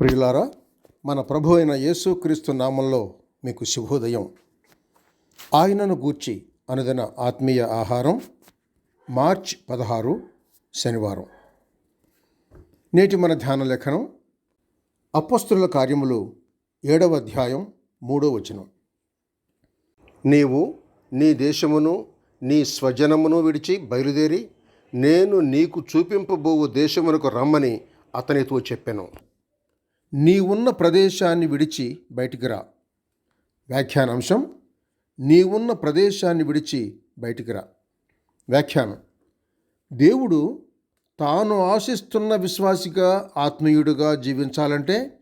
ప్రియులారా మన ప్రభు అయిన యేసుక్రీస్తు నామంలో మీకు శుభోదయం. ఆయనను గూర్చి అనుదిన ఆత్మీయ ఆహారం మార్చ్ పదహారు శనివారం. నేటి మన ధ్యాన లేఖనం అపస్తుల కార్యములు ఏడవ అధ్యాయం మూడో వచనం. నీవు నీ దేశమును నీ స్వజనమును విడిచి బయలుదేరి నేను నీకు చూపింపబోవు దేశమునకు రమ్మని అతనితో చెప్పాను. నీ ఉన్న ప్రదేశాన్ని విడిచి బయటికి రా. వ్యాఖ్యానాంశం ఉన్న ప్రదేశాన్ని విడిచి బయటికి రా. వ్యాఖ్యానం దేవుడు తాను ఆశిస్తున్న విశ్వాసిగా ఆత్మీయుడిగా జీవించాలంటే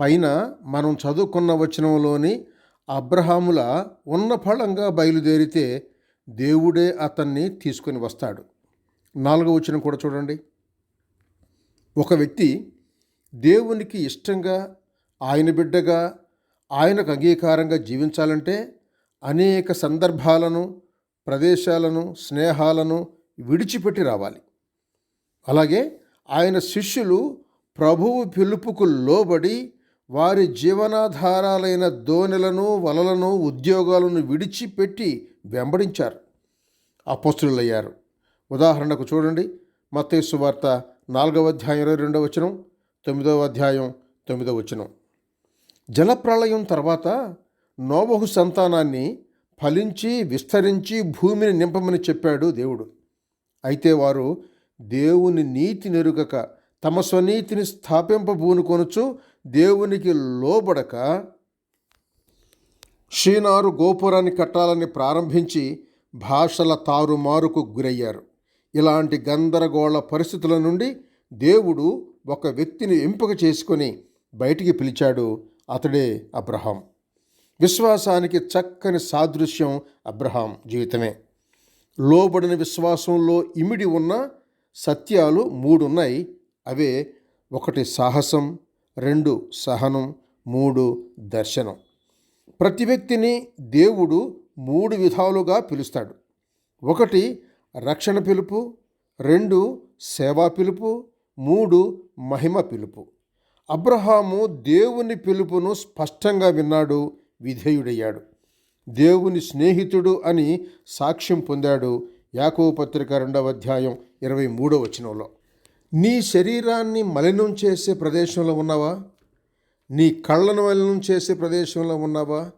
పైన మనం చదువుకున్న వచనంలోని అబ్రహాముల ఉన్న ఫలంగా బయలుదేరితే దేవుడే అతన్ని తీసుకొని వస్తాడు. నాలుగో వచనం కూడా చూడండి. ఒక వ్యక్తి దేవునికి ఇష్టంగా ఆయన బిడ్డగా ఆయనకు అంగీకారంగా జీవించాలంటే అనేక సందర్భాలను ప్రదేశాలను స్నేహాలను విడిచిపెట్టి రావాలి. అలాగే ఆయన శిష్యులు ప్రభువు పిలుపుకు లోబడి వారి జీవనాధారాలైన దోణెలను వలలను ఉద్యోగాలను విడిచిపెట్టి వెంబడించారు. అపస్తులయ్యారు ఉదాహరణకు చూడండి మత్తేసు వార్త నాలుగవ అధ్యాయం ఇరవై రెండవ వచనం. తొమ్మిదవ అధ్యాయం తొమ్మిదవ వచనం. జలప్రళయం తర్వాత నోబహు సంతానాన్ని ఫలించి విస్తరించి భూమిని నింపమని చెప్పాడు దేవుడు. అయితే వారు దేవుని నీతి నెరుగక తమ స్వనీతిని స్థాపింపబూనుకొనుచు దేవునికి లోబడక షీనారు గోపురాన్ని కట్టాలని ప్రారంభించి భాషల తారుమారుకు గురయ్యారు. ఇలాంటి గందరగోళ పరిస్థితుల నుండి దేవుడు ఒక వ్యక్తిని ఎంపిక చేసుకొని బయటికి పిలిచాడు అతడే అబ్రహాం. విశ్వాసానికి చక్కని సాదృశ్యం అబ్రహాం జీవితమే. లోబడిన విశ్వాసంలో ఇమిడి ఉన్న సత్యాలు మూడు ఉన్నాయి అవే ఒకటి సాహసం రెండు సహనం మూడు దర్శనం. ప్రతి వ్యక్తిని దేవుడు మూడు విధాలుగా పిలుస్తాడు. ఒకటి రక్షణ పిలుపు రెండు సేవా పిలుపు మూడు మహిమ పిలుపు. అబ్రహాము దేవుని పిలుపును స్పష్టంగా విన్నాడు విధేయుడయ్యాడు. దేవుని స్నేహితుడు అని సాక్ష్యం పొందాడు యాకోబు పత్రిక రెండవ అధ్యాయం ఇరవై మూడవ వచనంలో. నీ శరీరాన్ని మలినం చేసే ప్రదేశంలో ఉన్నావా? నీ కళ్ళను మలినం చేసే ప్రదేశంలో ఉన్నావా?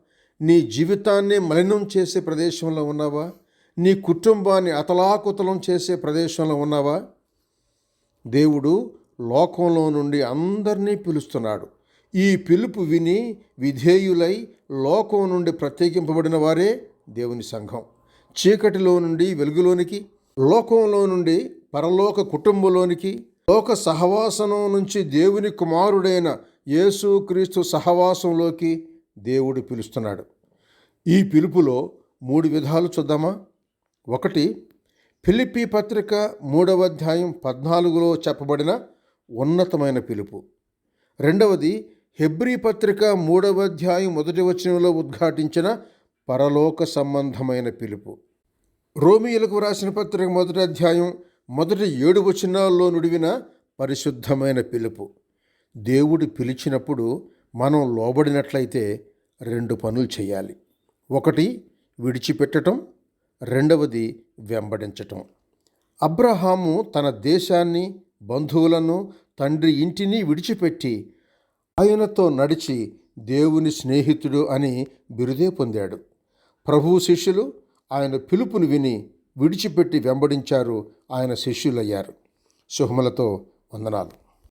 నీ జీవితాన్ని మలినం చేసే ప్రదేశంలో ఉన్నావా? నీ కుటుంబాన్ని అతలాకుతలం చేసే ప్రదేశంలో ఉన్నావా? దేవుడు లోకంలో నుండి అందరినీ పిలుస్తున్నాడు. ఈ పిలుపు విని విధేయులై లోకం నుండి ప్రత్యేకింపబడిన వారే దేవుని సంఘం. చీకటిలో నుండి వెలుగులోనికి లోకంలో నుండి పరలోక కుటుంబంలోనికి లోక సహవాసనం నుంచి దేవుని కుమారుడైన యేసుక్రీస్తు సహవాసంలోకి దేవుడు పిలుస్తున్నాడు. ఈ పిలుపులో మూడు విధాలు చూద్దామా? ఒకటి ఫిలిపి పత్రిక మూడవ అధ్యాయం పద్నాలుగులో చెప్పబడిన ఉన్నతమైన పిలుపు. రెండవది హెబ్రీ పత్రిక మూడవ అధ్యాయం మొదటి వచనంలో ఉద్ఘాటించిన పరలోక సంబంధమైన పిలుపు. రోమియులకు వ్రాసిన పత్రిక మొదటి అధ్యాయం మొదటి ఏడు వచనాల్లో నుడివిన పరిశుద్ధమైన పిలుపు. దేవుడు పిలిచినప్పుడు మనం లోబడినట్లయితే రెండు పనులు చేయాలి. ఒకటి విడిచిపెట్టడం రెండవది వెంబడించటం. అబ్రహాము తన దేశాన్ని బంధువులను తండ్రి ఇంటిని విడిచిపెట్టి ఆయనతో నడిచి దేవుని స్నేహితుడు అని బిరుదే పొందాడు. ప్రభువు శిష్యులు ఆయన పిలుపును విని విడిచిపెట్టి వెంబడించారు ఆయన శిష్యులయ్యారు. శుభములతో వందనాలు.